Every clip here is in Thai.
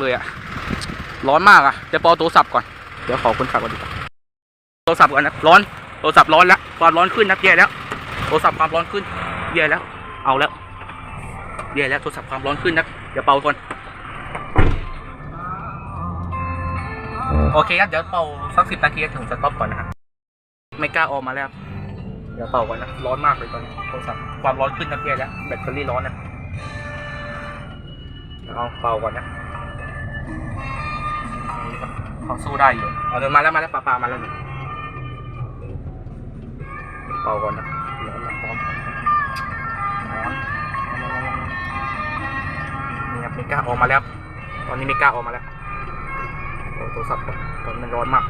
เลยอะร้อนมากอะเดี๋ยวปอโทรศัพท์ก่อน เดี๋ยวขอคนขับก่อนดีกว่าโทรศัพท์ก่อนนะ ร้อน โทรศัพท์ร้อนแล้ว ความร้อนขึ้นนะแย่แล้ว โทรศัพท์ความร้อนขึ้นแย่แล้ว เอาแล้วแย่แล้ว โทรศัพท์ความร้อนขึ้นนะ เดี๋ยวเป่าก่อน โอเคครับ เดี๋ยวเป่าสักสิบนาทีถึงจะต็อปก่อนนะครับไม่กล้าออกมาแล้ว เดี๋ยวเป่าก่อนนะ ร้อนมากเลยตอนนี้ โทรศัพท์ความร้อนขึ้นนะแย่แล้ว แบตเตอรี่ร้อนนะ เอาเป่าก่อนนะ เขาสู้ได้อยู่เอาเดินมาแล้วมาแล้วปลาปลามาแล้วนี่เป่าก่อนนะร้อนนะร้อนร้อนนี่ครับม่กล้าออกมาแล้ว ตอนนี้ม่กล้าออกมาแล้วโอ้โทรศัพท์ตอนนี้มันร้อนมาก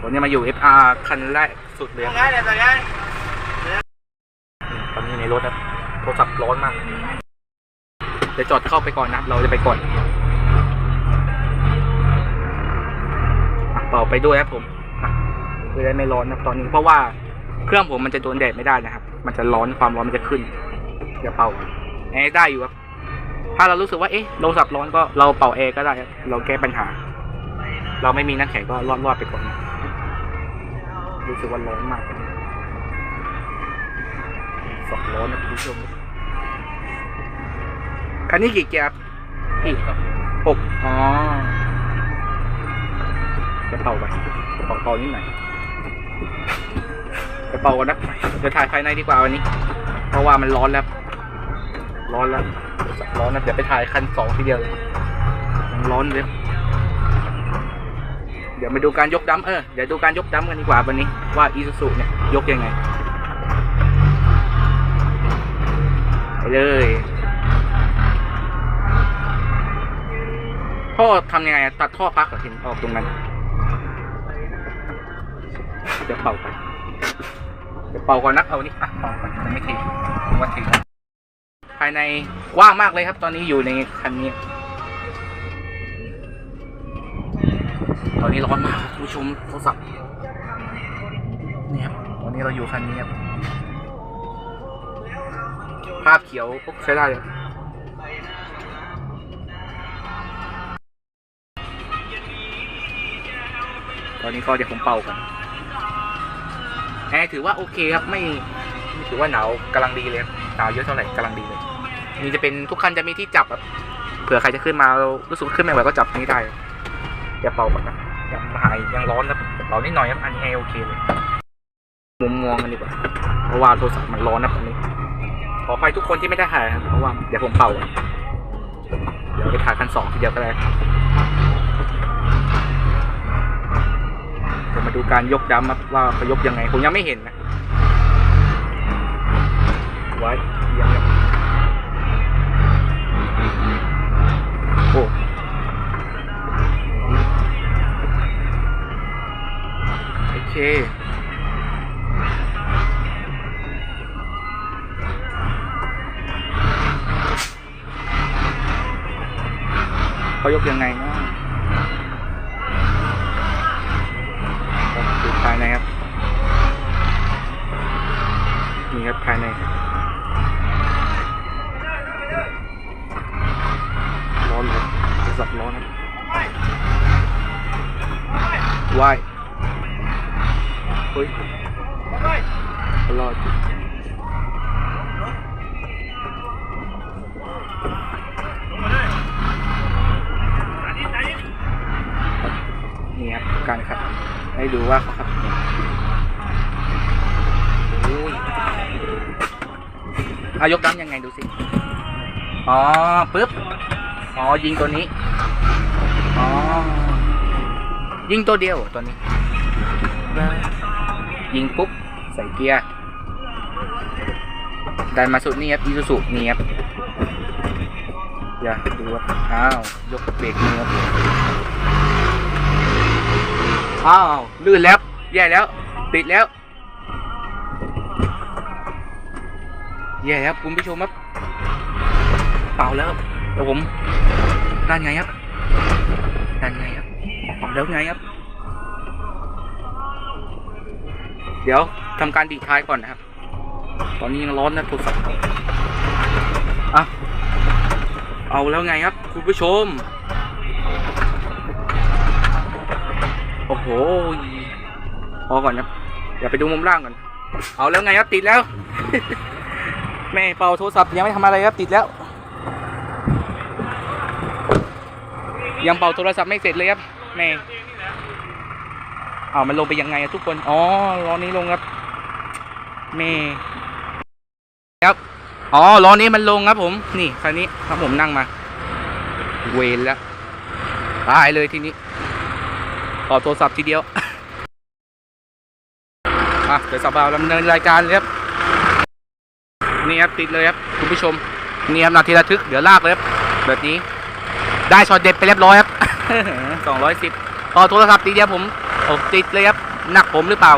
ตอนนี้มาอยู่ FR คันแรกสุดเลยครับตอน นี้ในรถครับโทรศัพท์ร้อนมากเดี๋ยวจอดเข้าไปก่อนนะ เราจะไปก่อนเป่าไปด้วยครับผมอะจะได้ไม่ร้อนนะตอนนี้เพราะว่าเครื่องผมมันจะโดนแดดไม่ได้นะครับ มันจะร้อนความร้อนมันจะขึ้นเดี๋ยวเป่าแอร์ได้อยู่ครับ ถ้าเรารู้สึกว่าเอ๊ะโทรศัพท์ร้อนก็เราเป่าแอร์ก็ได้ครับเราแก้ปัญหา เราไม่มีน้ำแข็งก็รอดรอดๆไปก่อน รู้สึกว่าร้อนมาก สองร้อนนะคุณผู้ชมคันนี้กี่เกียร์อีกหกอ๋อจะเป่าไปจะเป่าเป่านิดหน่อยจะเป่ากันนะเดี๋ยวถ่ายภายในดีกว่าวันนี้ เพราะว่ามันร้อนแล้ว ร้อนแล้วร้อนนะเดี๋ยวไปถ่ายคันสองทีเดียวเลยยังร้อนเลยเดี๋ยวมาดูการยกดัมเออเดี๋ยวดูการยกดัมกันดีกว่าวันนี้ว่าอีซูซูเนี่ยยกยังไง ไปเลยท่อทำยังไงตัดท่อพักเหรอทีมออกตรงนั้นเดี๋ยวเป่าไปเดี๋ยวเป่าก่อนนะเอานี่อะเป่าก่อนไม่ทียังว่าทีภายในกว้างมากเลยครับ ตอนนี้อยู่ในคันนี้ ตอนนี้ร้อนมากคุณผู้ชมโทรศัพท์นี่ครับตอนนี้เราอยู่คันนี้ครับ ภาพเขียวปุ๊บใช้ได้เลยตอนนี้ก็เดี๋ยวผมเป่ากันแอร์ถือว่าโอเคครับไม่ถือว่าหนาวกำลังดีเลยหนาวเยอะเท่าไหร่กำลังดีเลยนี่จะเป็นทุกคันจะมีที่จับครับเผื่อใครจะขึ้นมาเรารู้สึกขึ้นไม่ไหวก็จับนี้ได้เดี๋ยวเป่าก่อนนะยังหายยังร้อนครับเป่านิดหน่อยครับอันนี้แอร์โอเคเลยมุมมองกันดีกว่าเพราะว่าโทรศัพท์มันร้อนนะตอนนี้ ขอไฟทุกคนที่ไม่ได้ถ่ายครับเพราะว่า เดี๋ยวผมเป่า เดี๋ยวไปถ่ายคันสองทีเดียวก็ได้เดี๋ยวมาดูการยกดัมว่าเขายกยังไง ผมยังไม่เห็นนะไว้ยังไงโอ้โอเค เขายกยังไงนะดูภายในครับ นี่ครับภายในร้อนเลยสับร้อนนะว่ายเฮ้ยรอด นี่ครับการขับ ให้ดูว่าเขาขับยังไงโอ้ยเอายกดั้มยังไงดูสิ อ๋อปึ๊บ อ๋อยิงตัวนี้ อ๋อ ยิงตัวเดียวเหรอตัวนี้ ยิงปุ๊บ ใส่เกียร์ ดันมาสุดนี่ครับอีซูซูนี่ครับอย่าดูว่าอ้าว ยกเบรกมือครับ อ้าวลื่นแล้ว แย่แล้ว ติดแล้ว แย่ครับคุณผู้ชมครับ เป่าแล้วครับเดี๋ยวผมด้านไงครับด้านไงครับเป่าแล้วไงครับ เดี๋ยวทำการดีท้ายก่อนนะครับ ตอนนี้ยังร้อนนะโทรศัพท์อะเอาแล้วไงครับ คุณผู้ชม อ้โห พอก่อนครับอย่าไปดูมุมล่างก่อน เอาแล้วไงครับติดแล้ว แม่เป่าโทรศัพท์ยังไม่ทำอะไรครับติดแล้ว ยังเป่าโทรศัพท์ไม่เสร็จเลยครับ แม่เอามันลงไปยังไงอะทุกคน อ๋อล้อนี้ลงครับ แม่ครับ อ๋อล้อนี้มันลงครับผม นี่คันนี้ครับผมนั่งมา เวรแล้ว ตายเลยทีนี้ต่ อโทรศัพท์ทีเดียวอะเดี๋ยวสบาวดำเนินรายการเลยครับ นี่ครับติดเลยครับคุณผู้ชม นี่ครับนาทีระทึกเดี๋ยวลากเลยครับแบบนี้ ได้ช็อตเด็ดไปเรียบร้อยครับสองร้อยสิบต่อโทรศัพท์ทีเดียวผมโอ้ติดเลยครับหนักผมหรือเปล่า